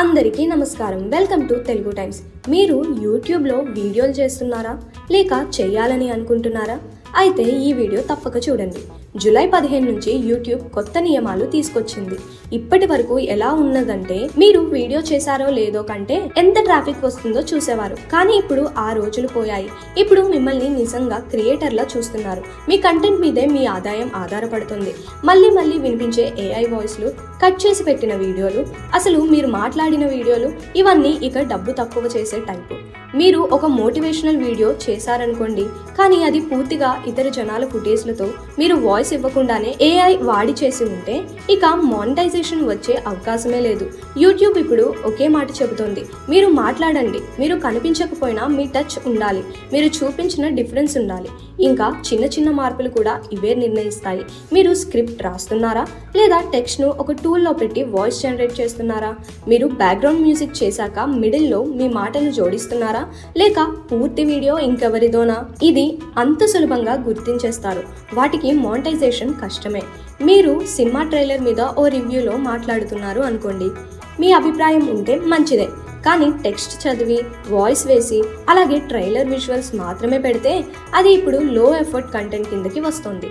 అందరికీ నమస్కారం. Welcome to Telugu times. మీరు యూట్యూబ్లో వీడియోలు చేస్తున్నారా? లేక చేయాలని అనుకుంటున్నారా? అయితే ఈ వీడియో తప్పక చూడండి. జూలై పదిహేను నుంచి యూట్యూబ్ కొత్త నియమాలు తీసుకొచ్చింది. ఇప్పటి వరకు ఎలా ఉన్నదంటే మీరు వీడియో చేశారో లేదో కంటే ఎంత ట్రాఫిక్ వస్తుందో చూసేవారు. కానీ ఇప్పుడు ఆ రోజులు పోయాయి. ఇప్పుడు మిమ్మల్ని నిజంగా క్రియేటర్లా చూస్తున్నారు. మీ కంటెంట్ మీదే మీ ఆదాయం ఆధారపడుతుంది. మళ్ళీ మళ్ళీ వినిపించే ఏఐ వాయిస్లు కట్ చేసి పెట్టిన వీడియోలు అసలు మీరు మాట్లాడిన వీడియోలు ఇవన్నీ ఇక డబ్బు తక్కువ చేసే టైపు. మీరు ఒక మోటివేషనల్ వీడియో చేశారనుకోండి కానీ అది పూర్తిగా ఇతర జనాల ఫుటేజ్లతో మీరు వాయిస్ ఇవ్వకుండానే ఏఐ వాడి చేసి ఉంటే ఇక మానిటైజేషన్ వచ్చే అవకాశమే లేదు. యూట్యూబ్ ఇప్పుడు ఒకే మాట చెబుతోంది మీరు మాట్లాడండి మీరు కనిపించకపోయినా మీ టచ్ ఉండాలి మీరు చూపించిన డిఫరెన్స్ ఉండాలి. ఇంకా చిన్న చిన్న మార్పులు కూడా ఇవే నిర్ణయిస్తాయి. మీరు స్క్రిప్ట్ రాస్తున్నారా? లేదా టెక్స్ట్ను ఒక టూల్లో పెట్టి వాయిస్ జనరేట్ చేస్తున్నారా? మీరు బ్యాక్గ్రౌండ్ మ్యూజిక్ చేశాక మిడిల్లో మీ మాటలు జోడిస్తున్నారా? లేక పూర్తి వీడియో ఇంకెవరిదోనా? ఇది అంత సులభంగా గుర్తించేస్తారు. వాటికి మానిటైజేషన్ కష్టమే. మీరు సినిమా ట్రైలర్ మీద ఓ రివ్యూలో మాట్లాడుతున్నారు అనుకోండి. మీ అభిప్రాయం ఉంటే మంచిదే. కానీ టెక్స్ట్ చదివి వాయిస్ వేసి అలాగే ట్రైలర్ విజువల్స్ మాత్రమే పెడితే అది ఇప్పుడు లో ఎఫర్ట్ కంటెంట్ కిందకి వస్తుంది.